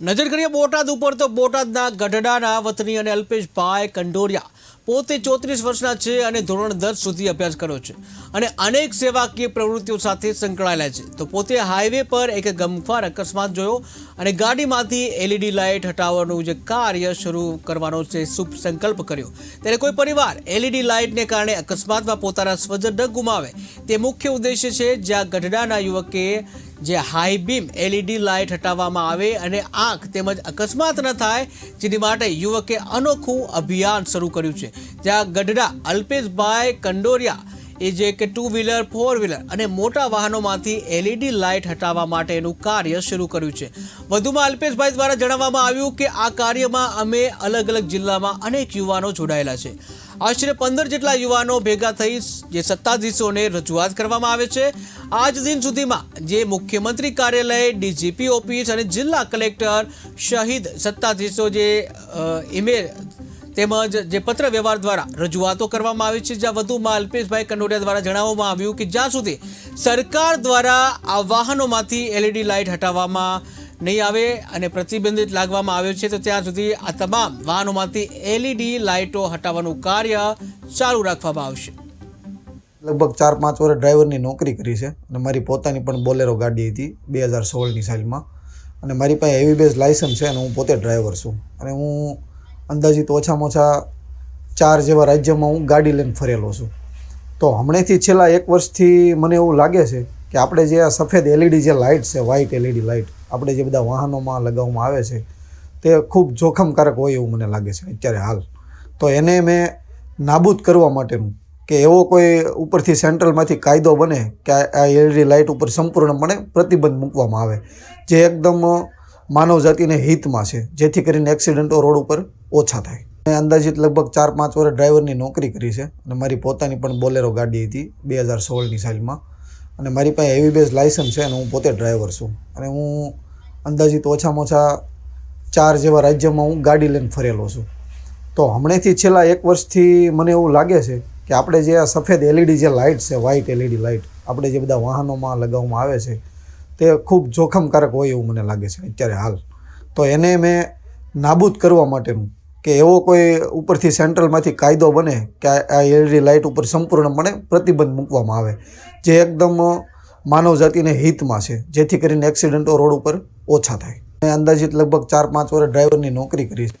નજર કરીએ બોટાદ ઉપર તો બોટાદના ગઢડાના વતની અને અલ્પેશભાઈ કંડોરિયા પોતે ચોત્રીસ વર્ષના છે અને ધોરણ દસ સુધી અભ્યાસ કર્યો છે. અને અનેક સેવાકીય પ્રવૃત્તિઓ સાથે સંકળાયેલા છે. તો પોતે હાઈવે પર એક ગમખ્વાર અકસ્માત જોયો અને ગાડીમાંથી એલઈડી લાઇટ હટાવવાનું જે કાર્ય શરૂ કરવાનો છે શુભ સંકલ્પ કર્યો. ત્યારે કોઈ પરિવાર એલઈડી લાઇટને કારણે અકસ્માતમાં પોતાના સ્વજન ન ગુમાવે. તે મુખ્ય ઉદ્દેશ્ય છે જ્યાં ગઢડાના યુવકે જે હાઈ બીમ એલઈડી લાઇટ હટાવવામાં આવે અને આંખ તેમજ અકસ્માત ન થાય, જેની માટે યુવકે અનોખું અભિયાન શરૂ કર્યું છે. જ્યાં ગઢડા અલ્પેશભાઈ કંડોરિયા એ જે કે ટુ વ્હીલર ફોર વ્હીલર અને મોટા વાહનોમાંથી એલઈડી લાઇટ હટાવવા માટેનું કાર્ય શરૂ કર્યું છે. વધુમાં અલ્પેશભાઈ દ્વારા જણાવવામાં આવ્યું કે આ કાર્યમાં અમે અલગ અલગ જિલ્લામાં અનેક યુવાનો જોડાયેલા છે. આશરે પંદર જેટલા યુવાનો ભેગા થઈ જે સત્તાધીશોને રજૂઆત કરવામાં આવે છે. આજ દિન સુધીમાં જે મુખ્યમંત્રી કાર્યાલય ડીજીપી ઓફિસ અને જિલ્લા કલેક્ટર શહીદ સત્તાધીશો જે અ, ઈમેલ તેમજ જે પત્ર વ્યવહાર દ્વારા રજૂઆતો કરવામાં આવી છે, જ્યાં વધુમાં અલ્પેશભાઈ કંડોડિયા દ્વારા જણાવવામાં આવ્યું કે જ્યાં સુધી સરકાર દ્વારા આ વાહનોમાંથી એલઈડી લાઇટ હટાવવામાં નહીં આવે અને પ્રતિબંધિત લાગવામાં આવ્યો છે, તો ત્યાં સુધી આ તમામ વાહનોમાંથી એલઈડી લાઇટો હટાવવાનું કાર્ય ચાલુ રાખવામાં આવશે. લગભગ ચાર પાંચ વર્ષ ડ્રાઈવરની નોકરી કરી છે અને મારી પોતાની પણ બોલેરો ગાડી હતી બે હજાર સોળની સાલમાં. અને મારી પાસે હેવી બેઝ લાઇસન્સ છે અને હું પોતે ડ્રાઈવર છું અને હું અંદાજિત ઓછામાં ઓછા ચાર જેવા રાજ્યમાં હું ગાડી લઈને ફરેલો છું. તો હમણાંથી છેલ્લા એક વર્ષથી મને એવું લાગે છે કે આપણે જે આ સફેદ એલઈડી જે લાઇટ છે વ્હાઇટ એલઈડી લાઇટ, આપણે જે બધા વાહનોમાં લગાવવામાં આવે છે, તે ખૂબ જોખમકારક હોય એવું મને લાગે છે અત્યારે હાલ. તો એને મેં નાબૂદ કરવા માટેનું કે એવો કોઈ ઉપરથી સેન્ટ્રલમાંથી કાયદો બને કે આ એલઈડી લાઇટ ઉપર સંપૂર્ણપણે પ્રતિબંધ મૂકવામાં આવે. જે એકદમ માનવ જાતિને હિતમાં છે, જેથી કરીને એક્સિડન્ટો રોડ ઉપર ઓછા થાય. મેં અંદાજિત લગભગ ચાર પાંચ વર્ષ ડ્રાઈવરની નોકરી કરી છે અને મારી પોતાની પણ બોલેરો ગાડી હતી બે હજાર સોળની સાલમાં. અને મારી પાસે હેવી બેઝ લાઇસન્સ છે અને હું પોતે ડ્રાઈવર છું. અને હું અંદાજિત ઓછામાં ઓછા ચાર જેવા રાજ્યમાં હું ગાડી લઈને ફરેલો છું. તો હમણાંથી છેલ્લા એક વર્ષથી મને એવું લાગે છે કે આપણે જે આ સફેદ એલઈડી જે લાઇટ છે વ્હાઇટ એલઈડી લાઇટ, આપણે જે બધા વાહનોમાં લગાવવામાં આવે છે તે ખૂબ જોખમકારક હોય એવું મને લાગે છે અત્યારે હાલ. તો એને મેં નાબૂદ કરવા માટેનું કે એવો કોઈ ઉપરથી સેન્ટ્રલમાંથી કાયદો બને કે આ એલઈડી લાઇટ ઉપર સંપૂર્ણપણે પ્રતિબંધ મૂકવામાં આવે. જે એકદમ માનવ જાતિને હિતમાં છે, જેથી કરીને એક્સિડન્ટો રોડ ઉપર ઓછા થાય. મેં અંદાજિત લગભગ ચાર પાંચ વર્ષ ડ્રાઈવરની નોકરી કરી છે.